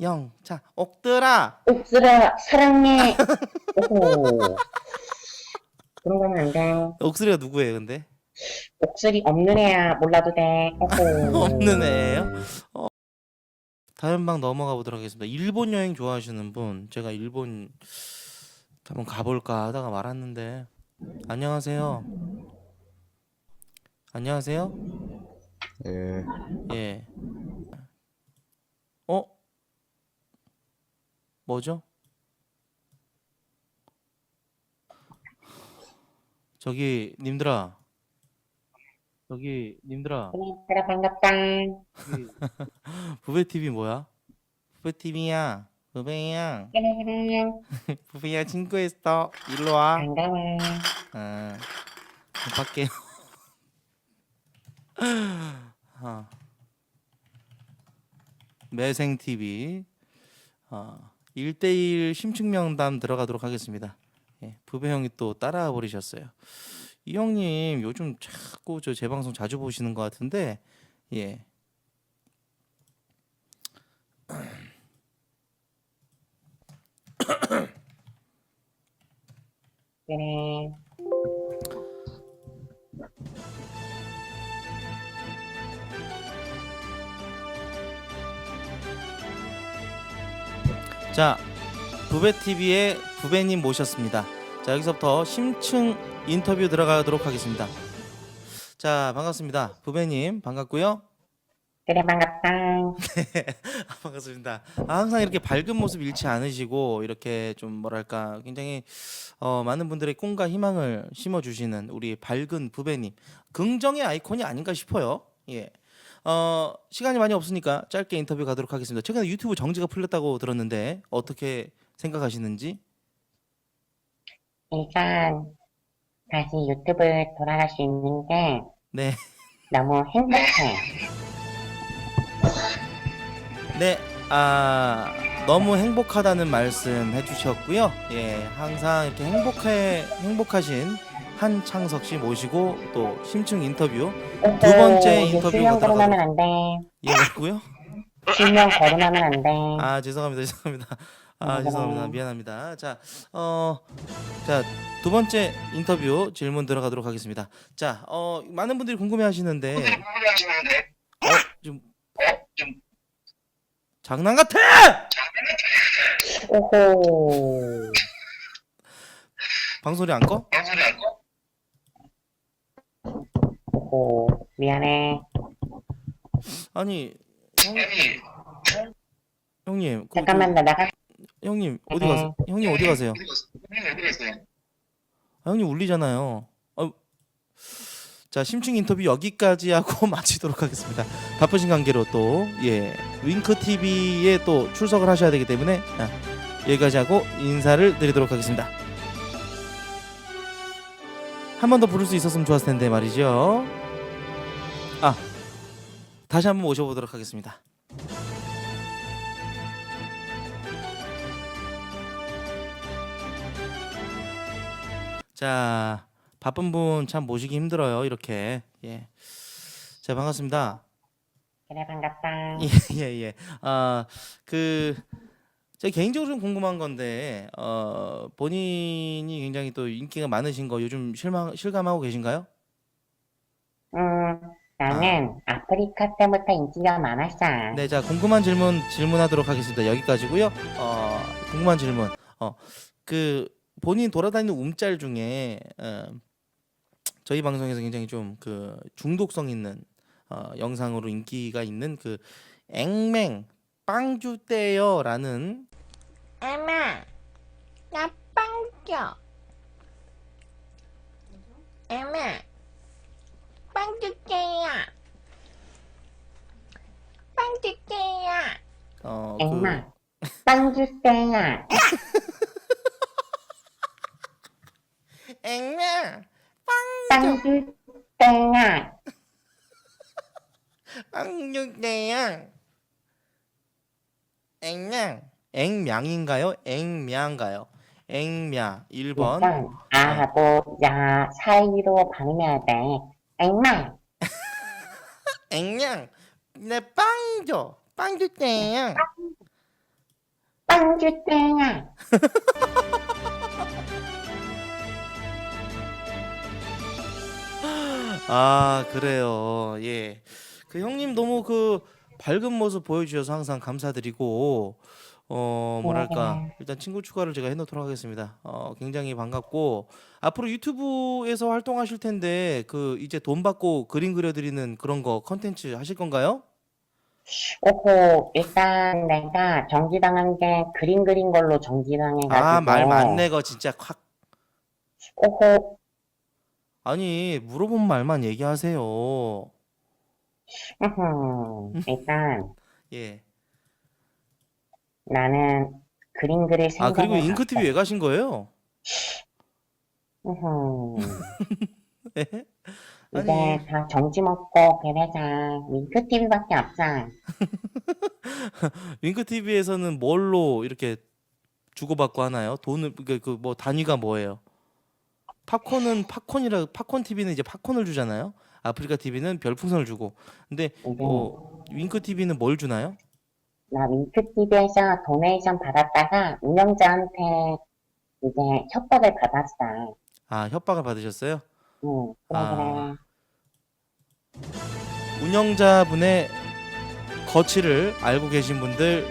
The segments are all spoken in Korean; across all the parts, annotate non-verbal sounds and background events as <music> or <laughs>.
영차 옥들아 옥수라 사랑해. 오호. 그런 거면 안 돼. 옥슬이가 누구예요 근데? 옥술이 없는 애야 몰라도 돼. 오호. <laughs> 없는 애예요? 어. 다음 방 넘어가 보도록 하겠습니다. 일본 여행 좋아하시는 분 제가 일본 한번 가볼까 하다가 말았는데 안녕하세요. 안녕하세요. 예, 예. 어? 뭐죠? 저기 님들아. 저기 님들아. 그래 반갑다. 저기 부배 TV 뭐야? 부배 TV야. 부배야. <laughs> 부배야 친구했어. 일로 와. 반가워. 아, 밖에. 아. 매생 TV. 아, 1대1 심층 명담 들어가도록 하겠습니다. 예, 부배 형이 또 따라와 버리셨어요. 이 형님 요즘 자꾸 저제 방송 자주 보시는 것 같은데, 예. 자, 부배 TV의 부배님 모셨습니다. 자, 여기서부터 심층 인터뷰 들어가도록 하겠습니다. 자, 반갑습니다. 부배님 반갑고요. 그래 반갑다. 아, 반갑습니다. 아, 항상 이렇게 밝은 모습 잃지 않으시고 이렇게 좀 뭐랄까 굉장히 어, 많은 분들의 꿈과 희망을 심어주시는 우리 밝은 부배님 긍정의 아이콘이 아닌가 싶어요. 예. 어, 시간이 많이 없으니까 짧게 인터뷰 가도록 하겠습니다. 최근에 유튜브 정지가 풀렸다고 들었는데 어떻게 생각하시는지? 일단 다시 유튜브 돌아갈 수 있는 게 네, 너무 행복해. <laughs> 네, 아 너무 행복하다는 말씀 해주셨고요. 예, 항상 이렇게 행복해 행복하신 한창석 씨 모시고 또 심층 인터뷰 오호, 두 번째 이제 인터뷰 실명 들어가도록- 거론하면 안 돼. 이해했고요. 실명 거론하면 안 돼. 아 죄송합니다, <laughs> 죄송합니다. 아 음. 죄송합니다, 미안합니다. 자, 어, 자두 번째 인터뷰 질문 들어가도록 하겠습니다. 자, 어 많은 분들이 궁금해하시는데, 어 좀, 장난 같아! 오호. 방소리 안 꺼? 오호. 미안해. 아니, 형, 형님, 그, 잠깐만 나 나가. 그, 형님 어디 네. 가세요? 형님 어디 가세요? 아, 형님 울리잖아요. 아, 자 심층 인터뷰 여기까지 하고 <laughs> 마치도록 하겠습니다. 바쁘신 관계로 또 예, 윙크 TV에 또 출석을 하셔야 되기 때문에 아, 여기까지 하고 인사를 드리도록 하겠습니다. 한 번 더 부를 수 있었으면 좋았을 텐데 말이죠. 아 다시 한번 모셔보도록 하겠습니다. 자 바쁜 분 참 모시기 힘들어요 이렇게 예. 자 반갑습니다. 그래 반갑다. <laughs> 예, 예. 아, 그, 제 개인적으로 좀 궁금한 건데, 어, 본인이 굉장히 또 인기가 많으신 거 요즘 실망, 실감하고 계신가요? 음, 나는 아프리카 때부터 인기가 많았어. 네, 자, 궁금한 질문 질문하도록 하겠습니다. 여기까지고요. 어, 궁금한 질문. 어, 그, 본인 돌아다니는 움짤 중에, 어, 저희 방송에서 굉장히 좀 그 중독성 있는 어, 영상으로 인기가 있는 그 앵맹 빵주 떼요라는 엄마, 나 빵 줘. 엄마, 빵 줄게요. 빵 줄게요. 어, 그 <laughs> 앵마, 빵 주세요. 앵맹 빵 주세요. 빵주 떼요 앵맹 앵명인가요? 앵명가요? 앵명 1번 일단 아하고 야 사이로 발음해야 돼. 앵마, 앵냥 내 빵 줘. 빵 줄게요. 빵 줄게야. 아 그래요. 예. 그 형님 너무 그 밝은 모습 보여주셔서 항상 감사드리고 어 뭐랄까 일단 친구 추가를 제가 해놓도록 하겠습니다. 어 굉장히 반갑고 앞으로 유튜브에서 활동하실 텐데 그 이제 돈 받고 그림 그려드리는 그런 거 컨텐츠 하실 건가요? 오호, 일단 내가 정지당한 게 그림 그린 걸로 정지당해가지고. 아말 맞네 거 진짜 확 오호, 아니 물어본 말만 얘기하세요. 으흠. 일단 <laughs> 예. 나는 그림 그릴 아 생각을 그리고 잉크 TV 왜 가신 거예요? 으흠. 예? <laughs> 이제 아니. 다 정지 먹고 그러자. 윙크 TV밖에 없어. <laughs> 윙크 TV에서는 뭘로 이렇게 주고받고 하나요? 돈을 그뭐 단위가 뭐예요? 팝콘은 팝콘이라 팝콘 TV는 이제 팝콘을 주잖아요. 아프리카 TV는 별풍선을 주고. 근데 이제 어, 윙크 TV는 뭘 주나요? 나 윙크 TV에서 도네이션 받았다가 운영자한테 이제 협박을 받았어. 아 협박을 받으셨어요? 응, 그래 아. 운영자분의 거취를 알고 계신 분들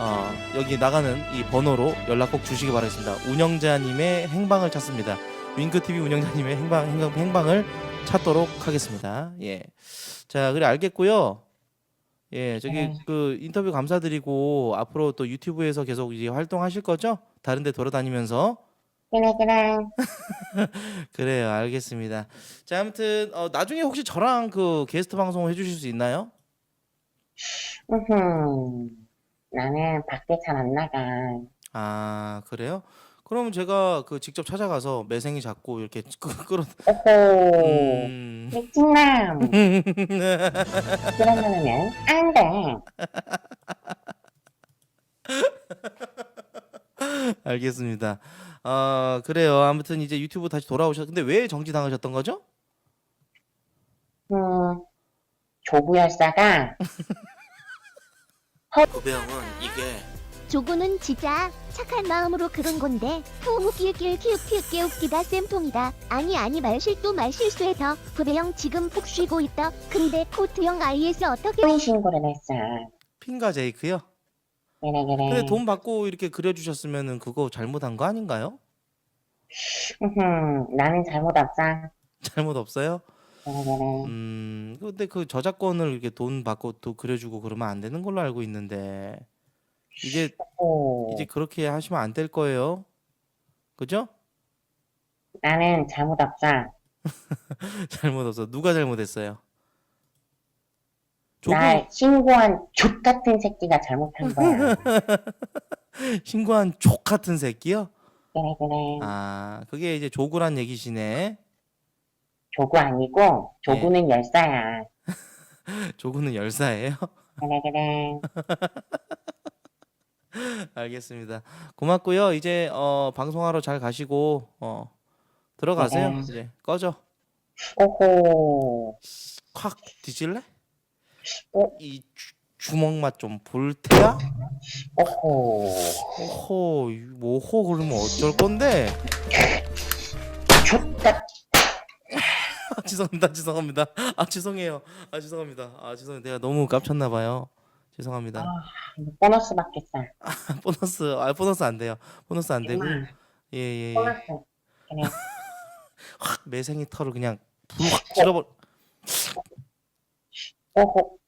어, 여기 나가는 이 번호로 연락 꼭 주시기 바라겠습니다. 운영자님의 행방을 찾습니다. 윙크 TV 운영자님의 행방 행방 행방을 찾도록 하겠습니다. 예. 자, 그래 알겠고요. 예, 저기 네. 그 인터뷰 감사드리고 앞으로 또 유튜브에서 계속 이제 활동하실 거죠? 다른 데 돌아다니면서 그래 그래. <laughs> 그래요, 알겠습니다. 자, 아무튼 어, 나중에 혹시 저랑 그 게스트 방송을 해주실 수 있나요? 으흠. 나는 밖에 잘 안 나가. 아, 그래요? 그럼 제가 그 직접 찾아가서 매생이 잡고 이렇게 <laughs> 끄- 끌어. 오호. 음. 미친남. <laughs> 그러면은 안 돼. 알겠습니다. 아, 그래요. 아무튼 이제 유튜브 다시 돌아오셨. 근데 왜 정지 당하셨던 거죠? 음, 조부 열사가 부배형은 <laughs> 이게 조구는 진짜 착한 마음으로 그런 건데 후후 끼우끼우 끼우끼우 끼우끼다 쌤통이다 아니 아니 말실도 말실수해서 부배형 지금 푹 쉬고 있다 근데 코트형 IS 어떻게 신고를 했어. 핑가 제이크요. 그래 그래. 근데 돈 받고 이렇게 그려주셨으면은 그거 잘못한 거 아닌가요? 으흠. 나는 잘못 없어. <laughs> 잘못 없어요? 그래 그래. 음, 근데 그 저작권을 이렇게 돈 받고 또 그려주고 그러면 안 되는 걸로 알고 있는데 이제 오. 이제 그렇게 하시면 안 될 거예요. 그죠? 나는 잘못 없어. <laughs> 잘못 없어. 누가 잘못했어요? 조금 날 신고한 족 같은 새끼가 잘못한 거야. <laughs> 신고한 족 같은 새끼요? 그래 그래. 아, 그게 이제 조구란 얘기시네. 조구 아니고 조구는 열사야. <laughs> 조구는 열사예요. 그래 그래. <laughs> 알겠습니다. 고맙고요. 이제 어 방송하러 잘 가시고 어 들어가세요. 네. 이제 꺼져. 오호. 확 뒤질래? 어? 이 주, 주먹 맛좀 볼 테야? 오호. 오호, 뭐호 그러면 어쩔 건데? 족 같. <laughs> 아, 죄송합니다. 죄송합니다. 아, 죄송해요. 아, 죄송합니다. 아, 죄송해요. 내가 너무 깝쳤나 봐요. 죄송합니다. 보너스 받겠어. <laughs> 보너스, 아, 보너스 안 돼요. 보너스 안 되고. 엄마, 예, 예, 예. 보너스. 그래. <laughs> 확 매생이 털을 그냥 불확 찔러버. 오호.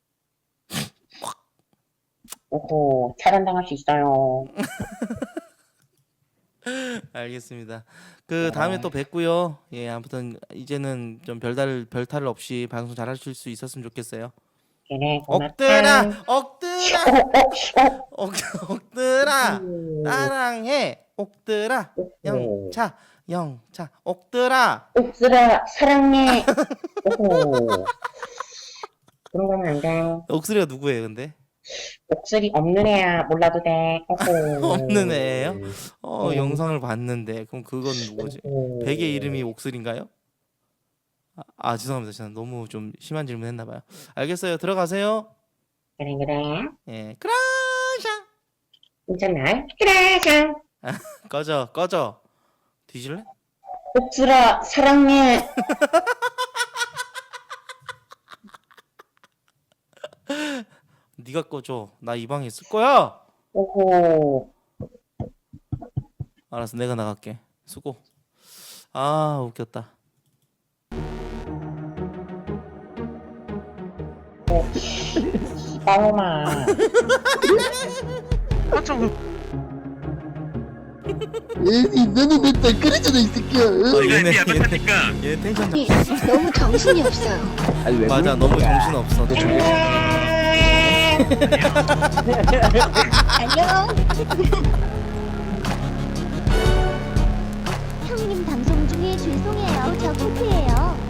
오호. 차단당할 수 있어요. <laughs> 알겠습니다. 그 다음에 또 뵙고요. 예, 아무튼 이제는 좀 별달 별탈 없이 방송 잘 하실 수 있었으면 좋겠어요. 고맙다. 억들아, 억들아, 오, 오, 억, 억들아, 오. 나랑 해. 옥들아, 오. 영차, 영차, 옥들아. 옥수라 사랑해. <laughs> 오호. 그런 거는 안 돼. 옥슬이가 누구예요, 근데? 옥술이 없는 애야 몰라도 돼. 오호. <laughs> 없는 애예요? 어, 음. 영상을 봤는데 그럼 그건 누구지? 오호. 베개 이름이 옥슬인가요? 아, 아 죄송합니다. 저는 너무 좀 심한 질문했나 봐요. 알겠어요. 들어가세요. 그래 그래. 예, 크라샤. 있잖아. 그래서 꺼져 꺼져 뒤질래? 옥수라 사랑해. <laughs> 네가 꺼져 나이 방에 있을 거야 오호. 알았어 내가 나갈게 수고 아 웃겼다 빵오마. 에이, 너는 내딸 그러잖아, 이 새끼야. 아, 얘네 얘네 얘네 텐션 잡 너무 정신이 없어요. 아니, 왜 맞아 너무 정신 없어 안녕. 형님 방송 중에 죄송해요. 저 코트예요.